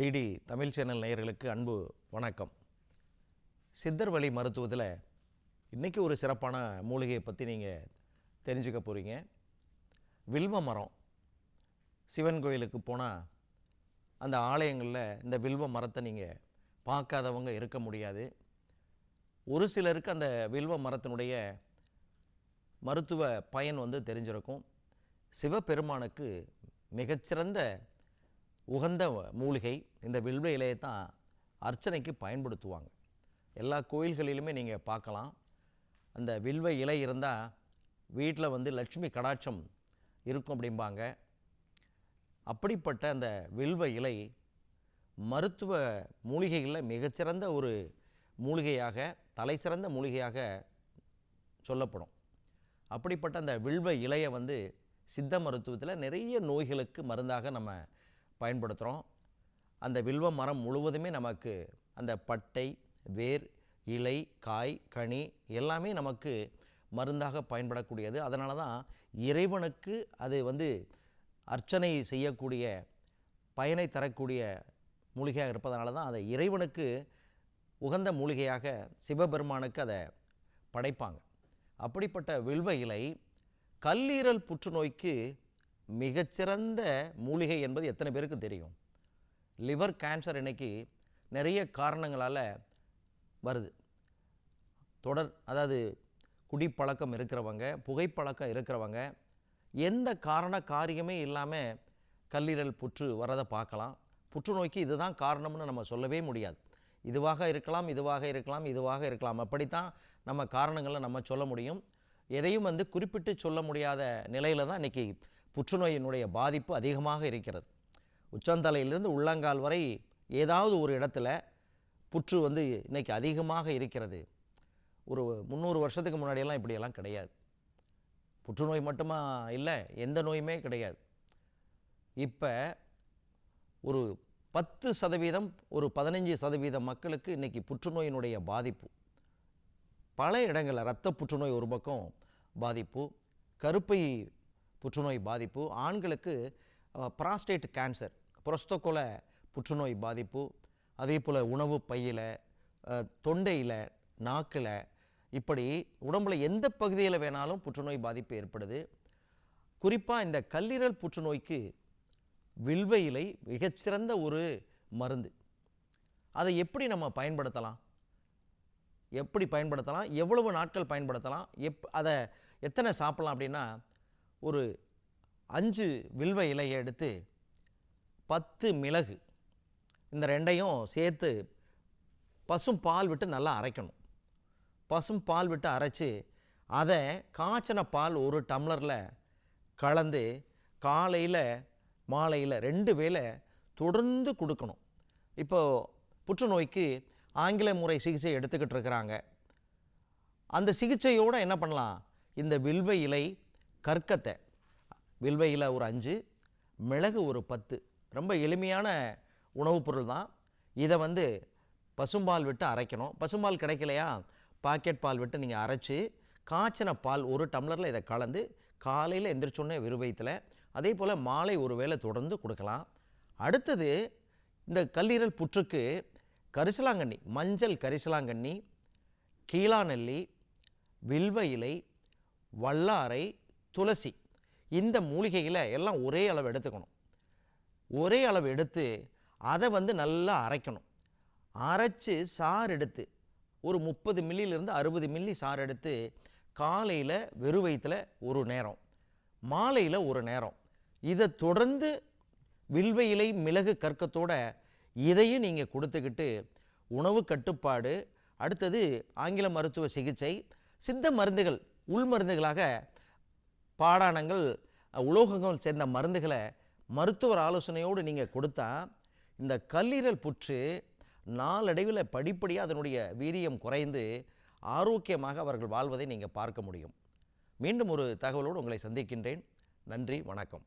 DD Tamil channel நேயர்களுக்கு அன்பு வணக்கம். சித்தர் வழி மருத்துவத்தில் இன்றைக்கி ஒரு சிறப்பான மூலிகையை பற்றி நீங்கள் தெரிஞ்சுக்க போகிறீங்க வில்வ மரம் சிவன் கோயிலுக்கு போனால் அந்த ஆலயங்களில் இந்த வில்வ மரத்தை நீங்கள் பார்க்காதவங்க இருக்க முடியாது. ஒரு சிலருக்கு அந்த வில்வ மரத்தினுடைய மருத்துவ பயன் வந்து தெரிஞ்சிருக்கும். சிவபெருமானுக்கு மிகச்சிறந்த உகந்த மூலிகை இந்த வில்வ இலையை தான் அர்ச்சனைக்கு பயன்படுத்துவாங்க. எல்லா கோயில்களிலுமே நீங்கள் பார்க்கலாம். அந்த வில்வ இலை இருந்தால் வீட்டில் வந்து லட்சுமி கடாட்சம் இருக்கும் அப்படிம்பாங்க. அப்படிப்பட்ட அந்த வில்வ இலை மருத்துவ மூலிகைகளில் மிகச்சிறந்த ஒரு மூலிகையாக தலைசிறந்த மூலிகையாக சொல்லப்படும். அப்படிப்பட்ட அந்த வில்வ இலையை வந்து சித்த மருத்துவத்தில் நிறைய நோய்களுக்கு மருந்தாக நம்ம பயன்படுத்துகிறோம். அந்த வில்வ மரம் முழுவதுமே நமக்கு அந்த பட்டை வேர் இலை காய் கனி எல்லாமே நமக்கு மருந்தாக பயன்படக்கூடியது. அதனால தான் இறைவனுக்கு அது வந்து அர்ச்சனை செய்யக்கூடிய பயனை தரக்கூடிய மூலிகையாக இருப்பதனால தான் அதை இறைவனுக்கு உகந்த மூலிகையாக சிவபெருமானுக்கு அதை படைப்பாங்க. அப்படிப்பட்ட வில்வ இலை கல்லீரல் புற்றுநோய்க்கு மிகச்சிறந்த மூலிகை என்பது எத்தனை பேருக்கு தெரியும்? லிவர் கேன்சர் இன்னைக்கு நிறைய காரணங்களால் வருது. தொடர் அதாவது குடிப்பழக்கம் இருக்கிறவங்க புகைப்பழக்கம் இருக்கிறவங்க எந்த காரண காரியமே இல்லாமல் கல்லீரல் புற்று வரதை பார்க்கலாம். புற்றுநோய்க்கு இதுதான் காரணம்னு நம்ம சொல்லவே முடியாது. இதுவாக இருக்கலாம் இதுவாக இருக்கலாம் இதுவாக இருக்கலாம். அப்படித்தான் நம்ம காரணங்களை நம்ம சொல்ல முடியும். எதையும் வந்து குறிப்பிட்டு சொல்ல முடியாத நிலையில் தான் இன்றைக்கி புற்றுநோயினுடைய பாதிப்பு அதிகமாக இருக்கிறது. உச்சந்தலையிலிருந்து உள்ளங்கால் வரை ஏதாவது ஒரு இடத்துல புற்று வந்து இன்றைக்கி அதிகமாக இருக்கிறது. ஒரு முந்நூறு வருஷத்துக்கு முன்னாடியெல்லாம் இப்படியெல்லாம் கிடையாது. புற்றுநோய் மட்டுமா இல்லை எந்த நோயுமே கிடையாது. இப்போ ஒரு பத்து சதவீதம் ஒரு பதினஞ்சு சதவீதம் மக்களுக்கு இன்றைக்கி புற்றுநோயினுடைய பாதிப்பு. பல இடங்களில் இரத்த புற்றுநோய் ஒரு பக்கம் பாதிப்பு கருப்பை புற்றுநோய் பாதிப்பு ஆண்களுக்கு ப்ராஸ்டேட் கேன்சர் புரஸ்தோகோல புற்றுநோய் பாதிப்பு அதே போல் உணவு பையில் தொண்டையில் நாக்கில் இப்படி உடம்புல எந்த பகுதியில் வேணாலும் புற்றுநோய் பாதிப்பு ஏற்படுது. குறிப்பாக இந்த கல்லீரல் புற்றுநோய்க்கு வில்வ இலை மிகச்சிறந்த ஒரு மருந்து. அதை எப்படி நம்ம பயன்படுத்தலாம்? எப்படி பயன்படுத்தலாம்? எவ்வளவு நாட்கள் பயன்படுத்தலாம்? எப் அதை எத்தனை சாப்பிட்லாம் அப்படின்னா ஒரு அஞ்சு வில்வ இலையை எடுத்து பத்து மிளகு இந்த ரெண்டையும் சேர்த்து பசும் பால் விட்டு நல்லா அரைக்கணும். பசும் பால் விட்டு அரைச்சி அதை காய்ச்சின பால் ஒரு டம்ளரில் கலந்து காலையில் மாலையில் ரெண்டு வேளை தொடர்ந்து கொடுக்கணும். இப்போது புற்றுநோய்க்கு ஆங்கில முறை சிகிச்சை எடுத்துக்கிட்டு இருக்கிறாங்க. அந்த சிகிச்சையோடு என்ன பண்ணலாம்? இந்த வில்வ இலை கற்கத்தை. வில்வையில் ஒரு அஞ்சு மிளகு ஒரு பத்து. ரொம்ப எளிமையான உணவுப் பொருள் தான். இதை வந்து பசும்பால் விட்டு அரைக்கணும். பசும்பால் கிடைக்கலையா? பாக்கெட் பால் விட்டு நீங்கள் அரைச்சி காய்ச்சின பால் ஒரு டம்ளரில் இதை கலந்து காலையில் எந்திரிச்சோன்னே வெறுவயத்தில் அதே போல் மாலை ஒரு வேளை தொடர்ந்து கொடுக்கலாம். அடுத்தது இந்த கல்லீரல் புற்றுக்கு கரிசலாங்கண்ணி மஞ்சள் கரிசலாங்கண்ணி கீழாநெல்லி வில்வ இலை வல்லாரை துளசி. இந்த மூலிகையில் எல்லாம் ஒரே அளவு எடுத்துக்கணும். ஒரே அளவு எடுத்து அதை வந்து நல்லா அரைக்கணும். அரைச்சி சாறு எடுத்து ஒரு முப்பது மில்லியிலேருந்து அறுபது மில்லி சாறு எடுத்து காலையில் வெறு வயிற்றில் ஒரு நேரம் மாலையில் ஒரு நேரம். இதை தொடர்ந்து வில்வ இலை மிளகு கற்கத்தோட இதையும் நீங்கள் கொடுத்துக்கிட்டு உணவு கட்டுப்பாடு அடுத்தது ஆங்கில மருத்துவ சிகிச்சை சித்த மருந்துகள் உள் மருந்துகளாக பாடானங்கள் உலோகங்கள் சேர்ந்த மருந்துகளை மருத்துவர் ஆலோசனையோடு நீங்கள் கொடுத்தா இந்த கல்லீரல் புற்று நாளடைவில் படிப்படியாக அதனுடைய வீரியம் குறைந்து ஆரோக்கியமாக அவர்கள் வாழ்வதை நீங்கள் பார்க்க முடியும். மீண்டும் ஒரு தகவலோடு உங்களை சந்திக்கின்றேன். நன்றி வணக்கம்.